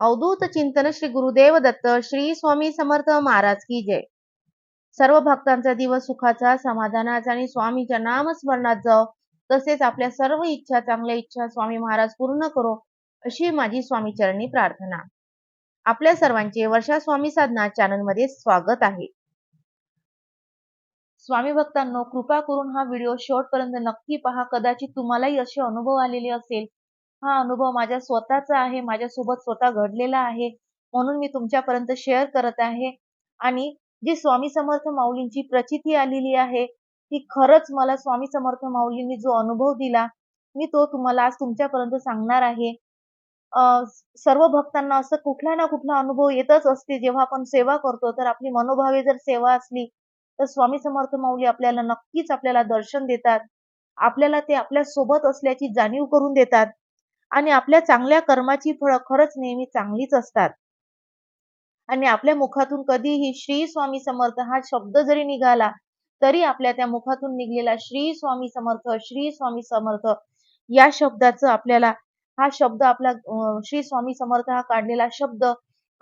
अवधूत चिंतन श्री गुरुदेव दत्त श्री स्वामी समर्थ महाराज की जय. सर्व भक्तांचा दिवस सुखाचा समाधानाचा आणि स्वामीच्या नामस्मरणात जाओ. तसेच आपल्या सर्व इच्छा चांगल्या इच्छा स्वामी महाराज पूर्ण करो अशी माझी स्वामी चरणी प्रार्थना. आपल्या सर्वांचे वर्षा स्वामी साधना चॅनलमध्ये स्वागत आहे. स्वामी भक्तांनो कृपा करून हा व्हिडिओ शेवटपर्यंत नक्की पहा. कदाचित तुम्हालाही असे अनुभव आलेले असेल हा अनुभव माझ्या स्वतःचा आहे माझ्यासोबत स्वतः घडलेला आहे म्हणून मी तुमच्यापर्यंत शेअर करत आहे. आणि जी स्वामी समर्थ माऊलींची प्रचिती आलेली आहे ती खरंच मला स्वामी समर्थ माऊलींनी जो अनुभव दिला मी तो तुम्हाला आज तुमच्यापर्यंत सांगणार आहे. सर्व भक्तांना असं कुठला ना कुठला अनुभव येतच असते जेव्हा आपण सेवा करतो तर आपली मनोभावे जर सेवा असली तर स्वामी समर्थ माऊली आपल्याला नक्कीच आपल्याला दर्शन देतात. आपल्याला ते आपल्यासोबत असल्याची जाणीव करून देतात. आणि आपल्या चांगल्या कर्माची फळं खरंच नेहमी चांगलीच असतात. आणि आपल्या मुखातून कधीही श्री स्वामी समर्थ हा शब्द जरी निघाला तरी आपल्या त्या मुखातून निघलेला श्री स्वामी समर्थ श्री स्वामी समर्थ या शब्दाचं आपल्याला हा शब्द आपला श्री स्वामी समर्थ हा काढलेला शब्द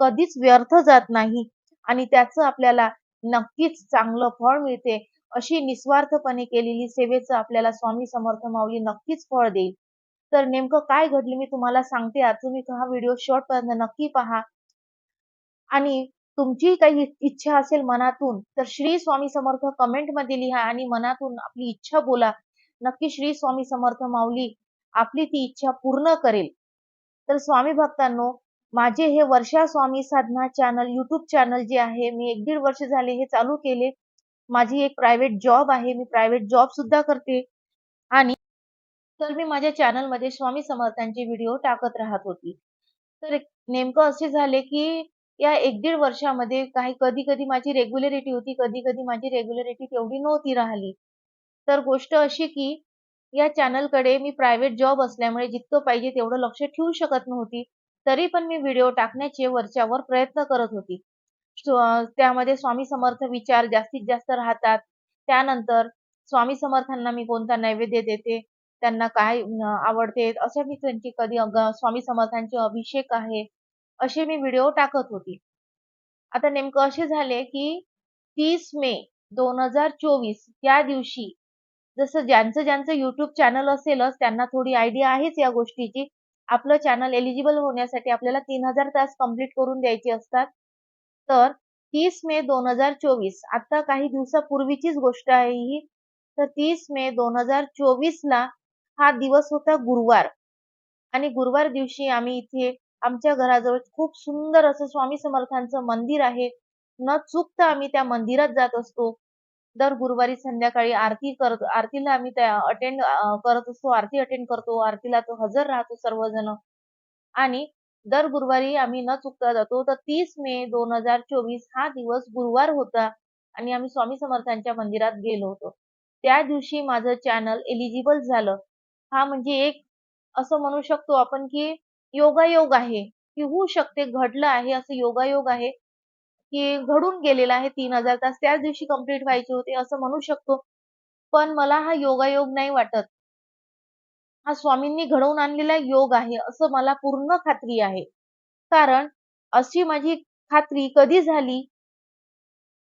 कधीच व्यर्थ जात नाही आणि त्याचं आपल्याला नक्कीच चांगलं फळ मिळते अशी निस्वार्थपणे केलेली सेवेचं आपल्याला स्वामी समर्थ माऊली नक्कीच फळ देईल. तर नेमकं काय घडलं मी तुम्हाला सांगते. आज तुम्ही हा व्हिडिओ पर्यंत नक्की पहा. आणि तुमची काही इच्छा असेल मनातून तर श्री स्वामी समर्थ कमेंटमध्ये लिहा आणि मनातून आपली इच्छा बोला. नक्की श्री स्वामी समर्थ माऊली आपली ती इच्छा पूर्ण करेल. तर स्वामी भक्तांनो माझे हे Varsha Swami Sadhana channel YouTube channel जे आहे मी एक दीड वर्ष झाले हे चालू केले. माझी एक प्रायव्हेट जॉब आहे. मी प्रायव्हेट जॉब सुद्धा करते. आणि तर मी माझ्या चॅनलमध्ये स्वामी समर्थांचे व्हिडिओ टाकत राहत होती. तर नेमकं असे झाले की या एक दीड वर्षामध्ये काही कधी कधी माझी रेग्युलरिटी होती कधी कधी माझी रेग्युलरिटी तेवढी नव्हती राहिली. तर गोष्ट अशी की या चॅनलकडे मी प्रायव्हेट जॉब असल्यामुळे जितकं पाहिजे तेवढं लक्ष ठेवू शकत नव्हती. तरी पण मी व्हिडिओ टाकण्याचे वरच्यावर प्रयत्न करत होती. त्यामध्ये स्वामी समर्थ विचार जास्तीत जास्त राहतात. त्यानंतर स्वामी समर्थांना मी कोणता नैवेद्य देते? त्यांना काय आवडते? असे मी त्यांची कधी स्वामी समर्थांचे अभिषेक आहे असे मी व्हिडिओ टाकत होती. आता नेमकं असे झाले की तीस मे दोन हजार चोवीस त्या दिवशी जसं ज्यांचं ज्यांचं युट्यूब चॅनल असेलच त्यांना थोडी आयडिया आहेच या गोष्टीची. आपलं चॅनल एलिजिबल होण्यासाठी आपल्याला तीन हजार तास कंप्लीट करून द्यायचे असतात. तर तीस मे दोन हजार चोवीस आता काही दिवसापूर्वीचीच गोष्ट आहे ही. तर तीस मे दोन हजार चोवीस ला हा दिवस होता गुरुवार. आणि गुरुवार दिवशी आम्ही इथे आमच्या घराजवळ खूप सुंदर असं स्वामी समर्थांचं मंदिर आहे. न चुकता आम्ही त्या मंदिरात जात असतो. दर गुरुवारी संध्याकाळी आरती करत आरतीला आम्ही त्या अटेंड करत असतो. आरती अटेंड करतो. आरतीला तो हजर राहतो सर्वजण. आणि दर गुरुवारी आम्ही न चुकता जातो. तर तीस मे दोन हजार चोवीस हा दिवस गुरुवार होता आणि आम्ही स्वामी समर्थांच्या मंदिरात गेलो होतो. त्या दिवशी माझं चॅनल एलिजिबल झालं. हा म्हणजे एक असं म्हणू शकतो आपण की योगायोग आहे की होऊ शकते घडलं आहे असं योगायोग आहे की घडून गेलेला आहे तीन हजार तास त्याच दिवशी कंप्लीट व्हायचे होते असं म्हणू शकतो. पण मला हा योगायोग नाही वाटत. हा स्वामींनी घडवून आणलेला योग आहे असं मला पूर्ण खात्री आहे. कारण अशी माझी खात्री कधी झाली?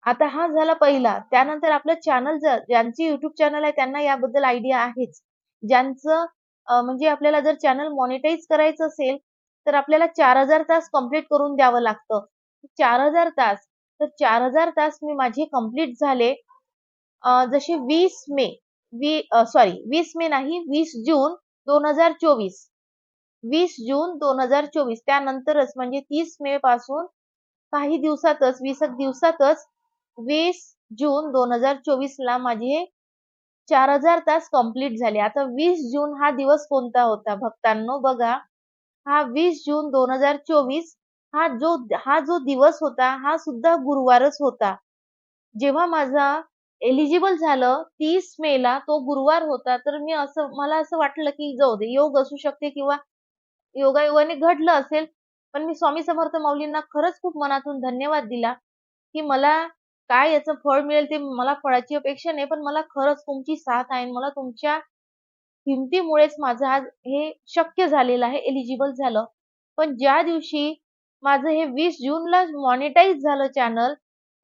आता हा झाला पहिला त्यानंतर आपलं चॅनल जर युट्यूब चॅनल आहे त्यांना याबद्दल आयडिया आहेच. ज्यांचं म्हणजे आपल्याला जर चॅनल मॉनिटाईज करायचं असेल तर आपल्याला चार हजार तास कंप्लीट करून द्यावं लागतं. चार हजार तास तर चार हजार तास मी माझे कंप्लीट झाले जसे वीस मे वी सॉरी वीस मे नाही वीस जून दोन हजार चोवीस. वीस जून दोन हजार चोवीस त्यानंतरच म्हणजे तीस मे पासून काही दिवसातच वीस दिवसातच वीस जून दोन हजार चोवीस ला माझे चार हजार तास कंप्लीट झाले. आता वीस जून हा दिवस कोणता होता? भक्तांनो बघा. हा वीस जून दोन हजार चोवीस हा जो हा जो दिवस होता हा सुद्धा गुरुवारच होता. जेव्हा माझा एलिजिबल झालं तीस मे ला तो गुरुवार होता तर मी असं मला असं वाटलं की जाऊ दे योग असू शकते किंवा योगायोगाने घडलं असेल पण मी स्वामी समर्थ माऊलींना खरंच खूप मनातून धन्यवाद दिला की मला काय याचं फळ मिळेल ते मला फळाची अपेक्षा नाही पण मला खरंच तुमची साथ आहे मला तुमच्या हिमतीमुळेच माझं आज हे शक्य झालेलं आहे एलिजिबल झालं. पण ज्या दिवशी माझं हे वीस जूनला मॉनिटाईज झालं चॅनल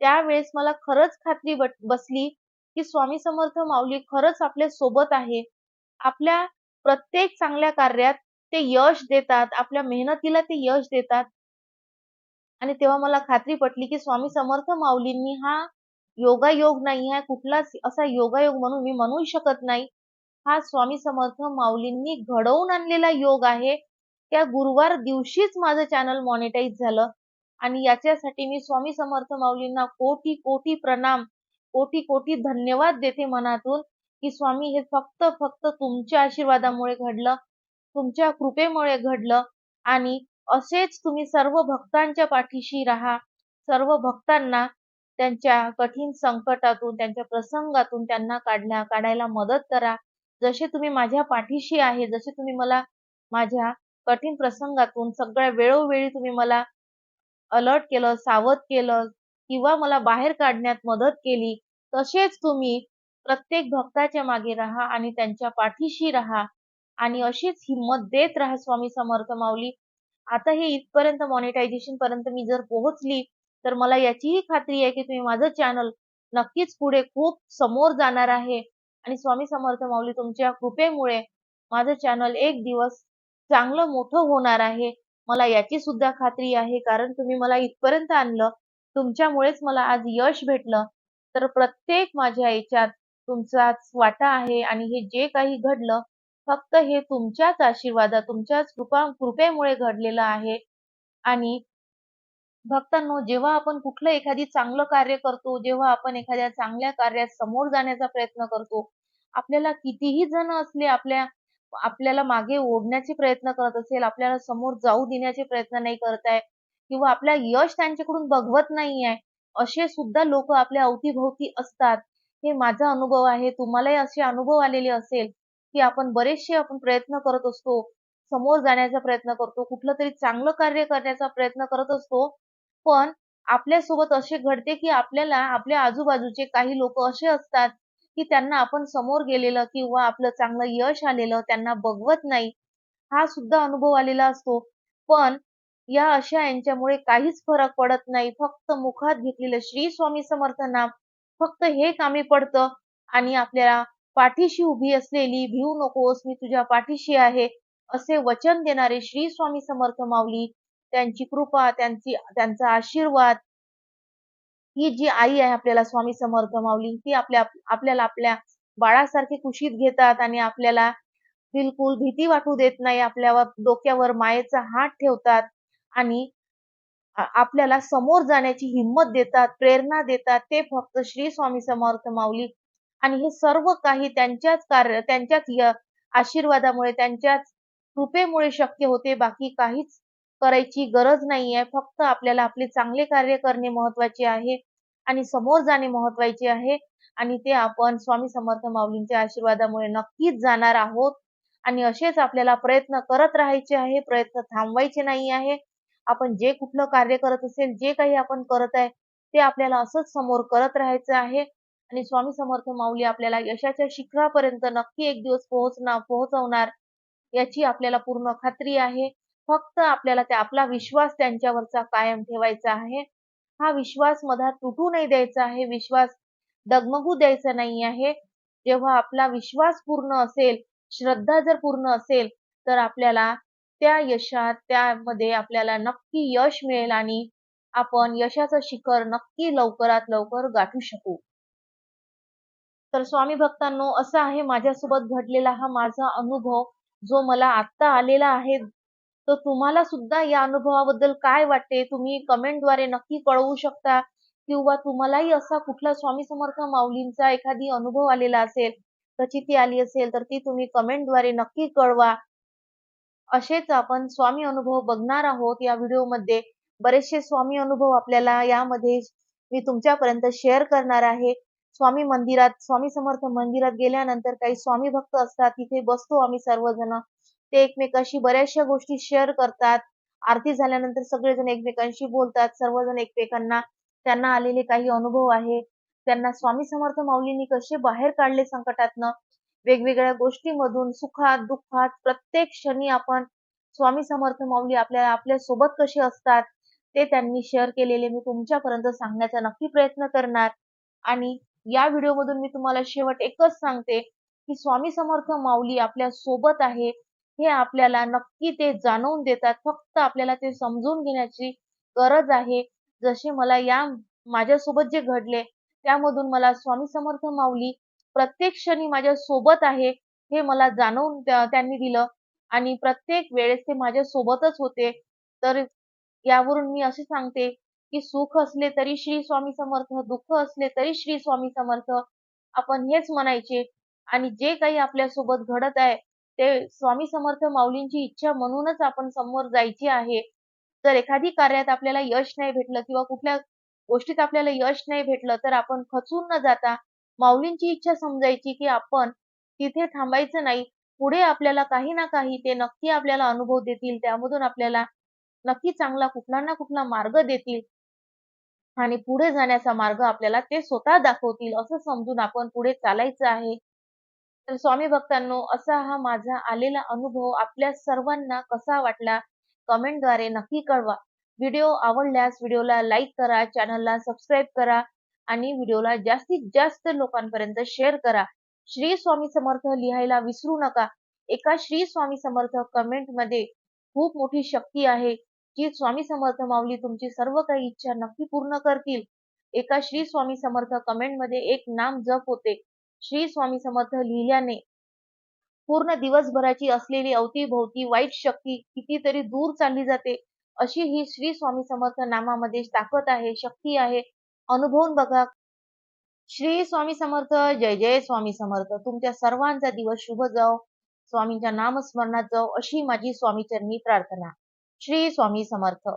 त्यावेळेस मला खरंच खात्री बसली की स्वामी समर्थ माऊली खरंच आपल्यासोबत आहे. आपल्या प्रत्येक चांगल्या कार्यात ते यश देतात आपल्या मेहनतीला ते यश देतात. आणि तेव्हा मला खात्री पटली की स्वामी समर्थ माऊलींनी हा योगायोग नाही आहे कुठलाच असा योगायोग म्हणून मी म्हणू शकत नाही. हा स्वामी समर्थ माऊलींनी घडवून आणलेला योग आहे. त्या गुरुवार दिवशीच माझं चॅनल मॉनिटाईज झालं. आणि याच्यासाठी मी स्वामी समर्थ माऊलींना कोटी कोटी प्रणाम कोटी कोटी धन्यवाद देते मनातून की स्वामी हे फक्त फक्त तुमच्या आशीर्वादामुळे घडलं तुमच्या कृपेमुळे घडलं आणि असेच तुम्ही सर्व भक्तांच्या पाठीशी राहा. सर्व भक्तांना त्यांच्या कठीण संकटातून त्यांच्या प्रसंगातून त्यांना काढल्या काढायला मदत करा. जसे तुम्ही माझ्या पाठीशी आहे जसे तुम्ही मला माझ्या कठीण प्रसंगातून सगळ्या वेळोवेळी तुम्ही मला अलर्ट केलं सावध केलं किंवा मला बाहेर काढण्यात मदत केली तसेच तुम्ही प्रत्येक भक्ताच्या मागे राहा आणि त्यांच्या पाठीशी राहा. आणि अशीच हिंमत देत राहा स्वामी समर्थ माऊली. आता हे इथपर्यंत मॉनिटायझेशन पर्यंत मी जर पोहोचली तर मला याचीही खात्री आहे की तुम्ही माझं चॅनल नक्कीच पुढे खूप समोर जाणार आहे. आणि स्वामी समर्थ माऊली तुमच्या कृपेमुळे माझं चॅनल एक दिवस चांगलं मोठं होणार आहे. मला याची सुद्धा खात्री आहे कारण तुम्ही मला इथपर्यंत आणलं तुमच्यामुळेच मला आज यश भेटलं. तर प्रत्येक माझ्या याच्यात तुमचाच वाटा आहे आणि हे जे काही घडलं फक्त हे तुमच्याच आशीर्वादा तुमच्याच कृपा कृपेमुळे घडलेलं आहे. आणि भक्तांनो जेव्हा आपण कुठलं एखादी चांगलं कार्य करतो जेव्हा आपण एखाद्या चांगल्या कार्यात समोर जाण्याचा प्रयत्न करतो आपल्याला कितीही जण असले आपल्या आपल्याला मागे ओढण्याचे प्रयत्न करत असेल आपल्याला समोर जाऊ देण्याचे प्रयत्न नाही करत आहे किंवा आपल्या यश त्यांच्याकडून बघवत नाही आहे असे सुद्धा लोक आपल्या अवतीभोवती असतात. हे माझा अनुभव आहे. तुम्हालाही असे अनुभव आलेले असेल. की आपण बरेचसे आपण प्रयत्न करत असतो समोर जाण्याचा प्रयत्न करतो कुठलं तरी चांगलं कार्य करण्याचा प्रयत्न करत असतो पण आपल्यासोबत असे घडते की आपल्याला आपल्या आजूबाजूचे काही लोक असे असतात की त्यांना आपण समोर गेलेलं किंवा आपलं चांगलं यश आलेलं त्यांना बघवत नाही हा सुद्धा अनुभव आलेला असतो. पण या अशा यांच्यामुळे काहीच फरक पडत नाही. फक्त मुखात घेतलेलं श्री स्वामी समर्थ नाम फक्त हे कामी पडतं आणि आपल्याला पाठीशी उभी असलेली भिऊ नकोस मी तुझ्या पाठीशी आहे असे वचन देणारे श्री स्वामी समर्थ माऊली त्यांची कृपा त्यांची त्यांचा आशीर्वाद. ही जी आई आहे आपल्याला स्वामी समर्थ माऊली ती आपल्या आपल्याला आपल्या बाळासारखे कुशीत घेतात आणि आपल्याला बिलकुल भीती वाटू देत नाही आपल्यावर डोक्यावर मायेचा हात ठेवतात आणि आपल्याला समोर जाण्याची हिंमत देतात प्रेरणा देतात. ते फक्त श्री स्वामी समर्थ माऊली आणि हे सर्व काही त्यांच्याच कार्य त्यांच्याच आशीर्वादामुळे त्यांच्याच कृपेमुळे शक्य होते. बाकी काहीच करायची गरज नाही आहे फक्त आपल्याला आपले चांगले कार्य करणे महत्त्वाचे आहे आणि समोर जाणे महत्त्वाचे आहे. आणि ते आपण स्वामी समर्थ माऊलींच्या आशीर्वादामुळे नक्कीच जाणार आहोत. आणि असेच आपल्याला प्रयत्न करत राहायचे आहे. प्रयत्न थांबवायचे नाही आहे. आपण जे कुठलं कार्य करत असेल जे काही आपण करत आहे ते आपल्याला असंच समोर करत राहायचं आहे. आणि स्वामी समर्थ माऊली आपल्याला यशाच्या शिखरापर्यंत नक्की एक दिवस पोहोचणार पोहोचवणार याची आपल्याला पूर्ण खात्री आहे. फक्त आपल्याला त्या आपला विश्वास त्यांच्यावरचा कायम ठेवायचा आहे. हा विश्वास मधात तुटू नाही द्यायचा आहे. विश्वास डगमगू द्यायचा नाही आहे. जेव्हा आपला विश्वास पूर्ण असेल श्रद्धा जर पूर्ण असेल तर आपल्याला त्या यशात त्यामध्ये आपल्याला नक्की यश मिळेल आणि आपण यशाचं शिखर नक्की लवकरात लवकर गाठू शकू. तर स्वामी भक्तांनो असा आहे माझ्यासोबत घडलेला हा माझा अनुभव. जो मला आत्ता आलेला आहे तर तुम्हाला सुद्धा या अनुभवाबद्दल काय वाटते तुम्ही कमेंटद्वारे नक्की कळवू शकता. किंवा तुम्हालाही असा कुठला स्वामी समर्थ माऊलींचा एखादी अनुभव आलेला असेल प्रचिती आली असेल तर ती तुम्ही कमेंटद्वारे नक्की कळवा. असेच आपण स्वामी अनुभव बघणार आहोत या व्हिडिओमध्ये. बरेचसे स्वामी अनुभव आपल्याला यामध्ये मी तुमच्यापर्यंत शेअर करणार आहे. स्वामी मंदिरात स्वामी समर्थ मंदिरात गेल्यानंतर काही स्वामी भक्त असतात तिथे बसतो आम्ही सर्वजण. ते एकमेकांशी बऱ्याचशा गोष्टी शेअर करतात. आरती झाल्यानंतर सगळेजण एकमेकांशी बोलतात. सर्वजण एकमेकांना त्यांना आलेले काही अनुभव आहे. त्यांना स्वामी समर्थ माऊलींनी कसे बाहेर काढले संकटातनं? वेगवेगळ्या गोष्टीमधून सुखात दुःखात प्रत्येक क्षणी आपण स्वामी समर्थ माऊली आपल्या आपल्यासोबत कसे असतात ते त्यांनी शेअर केलेले मी तुमच्यापर्यंत सांगण्याचा नक्की प्रयत्न करणार. आणि या व्हिडिओमधून मी तुम्हाला शेवट एकच सांगते की स्वामी समर्थ माऊली आपल्यासोबत आहे. हे आपल्याला नक्की ते जाणवून देतात. फक्त आपल्याला ते समजून घेण्याची गरज आहे. जसे मला या माझ्यासोबत जे घडले त्यामधून मला स्वामी समर्थ माऊली प्रत्येक क्षणी माझ्या सोबत आहे हे मला जाणवून त्यांनी दिलं. आणि प्रत्येक वेळेस ते माझ्या सोबतच होते. तर यावरून मी असे सांगते की सुख असले तरी श्री स्वामी समर्थ दुःख असले तरी श्री स्वामी समर्थ. आपण हेच म्हणायचे. आणि जे काही आपल्यासोबत घडत आहे ते स्वामी समर्थ माऊलींची इच्छा म्हणूनच आपण समोर जायचे आहे. जर एखादी कार्यात आपल्याला यश नाही भेटलं किंवा कुठल्या गोष्टीत आपल्याला यश नाही भेटलं तर आपण खचून न जाता माऊलींची इच्छा समजायची की आपण तिथे थांबायचं नाही. पुढे आपल्याला काही ना काही ते नक्की आपल्याला अनुभव देतील. त्यामधून आपल्याला नक्की चांगला कुठला ना कुठला मार्ग देतील. आणि पुढे जाण्याचा मार्ग आपल्याला ते स्वतः दाखवतील असं समजून आपण पुढे चालायचं आहे. तर स्वामी भक्तांनो असा हा माझा आलेला अनुभव आपल्या सर्वांना कसा वाटला? कमेंटद्वारे नक्की कळवा. व्हिडिओ आवडल्यास व्हिडिओला लाईक करा चॅनलला सबस्क्राईब करा आणि व्हिडिओला जास्तीत जास्त लोकांपर्यंत शेअर करा. श्री स्वामी समर्थ लिहायला विसरू नका. एका श्री स्वामी समर्थ कमेंटमध्ये खूप मोठी शक्ती आहे. जी स्वामी समर्थ माऊली तुमची सर्व काही इच्छा नक्की पूर्ण करतील. एका श्री स्वामी समर्थ कमेंटमध्ये एक नाम जप होते. श्री स्वामी समर्थ लिहिल्याने पूर्ण दिवसभराची असलेली अवतीभोवती वाईट शक्ती कितीतरी दूर चालली जाते. अशी ही श्री स्वामी समर्थ नामामध्ये ताकद आहे शक्ती आहे. अनुभवून बघा. श्री स्वामी समर्थ जय जय स्वामी समर्थ. तुमच्या सर्वांचा दिवस शुभ जाओ. स्वामींच्या नामस्मरणात जाओ. अशी माझी स्वामीचरणी प्रार्थना. श्री स्वामी समर्थ.